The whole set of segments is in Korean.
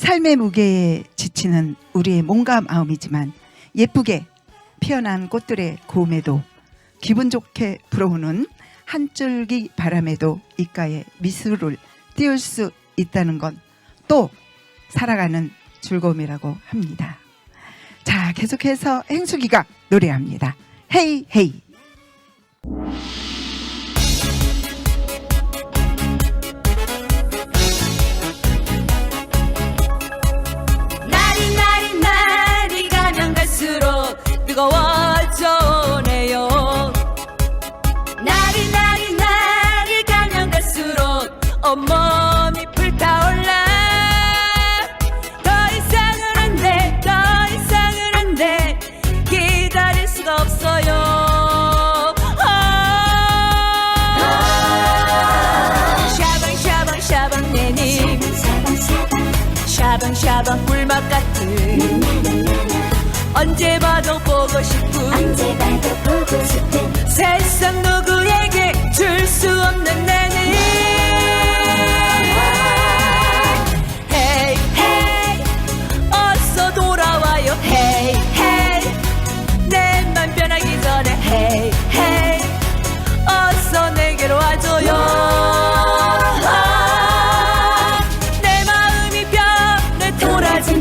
삶의 무게에 지치는 우리의 몸과 마음이지만 예쁘게 피어난 꽃들의 고움에도 기분 좋게 불어오는 한 줄기 바람에도 입가에 미술을 띄울 수 있다는 건 또 살아가는 즐거움이라고 합니다. 자, 계속해서 행수기가 노래합니다. 헤이 헤이. 뜨거워져 오네요. 날이 날이 날이 가면 갈수록 온몸이 불타올라. 더 이상은 안돼 더 이상은 안돼. 기다릴 수가 없어요. 아. 샤방 샤방 샤방 내님 샤방 샤방 꿀맛 같은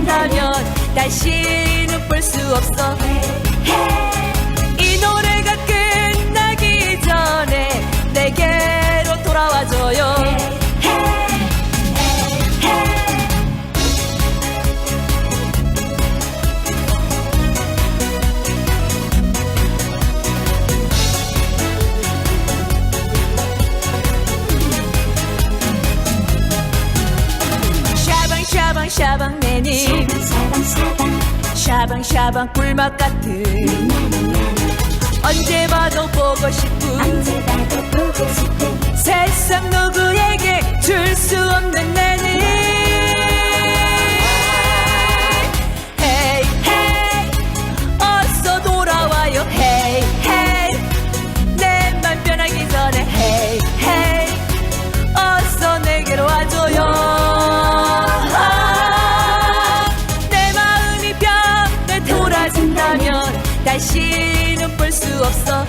돌아진다면 다시는 볼 수 없어. 이 노래가 끝나기 전에 내게로 돌아와줘요. 샤방 샤방 사방사방 샤방샤방 꿀맛 같은 언제 봐도 보고 싶은 언제 봐도 보고 싶은 세상 다시는 볼 수 없어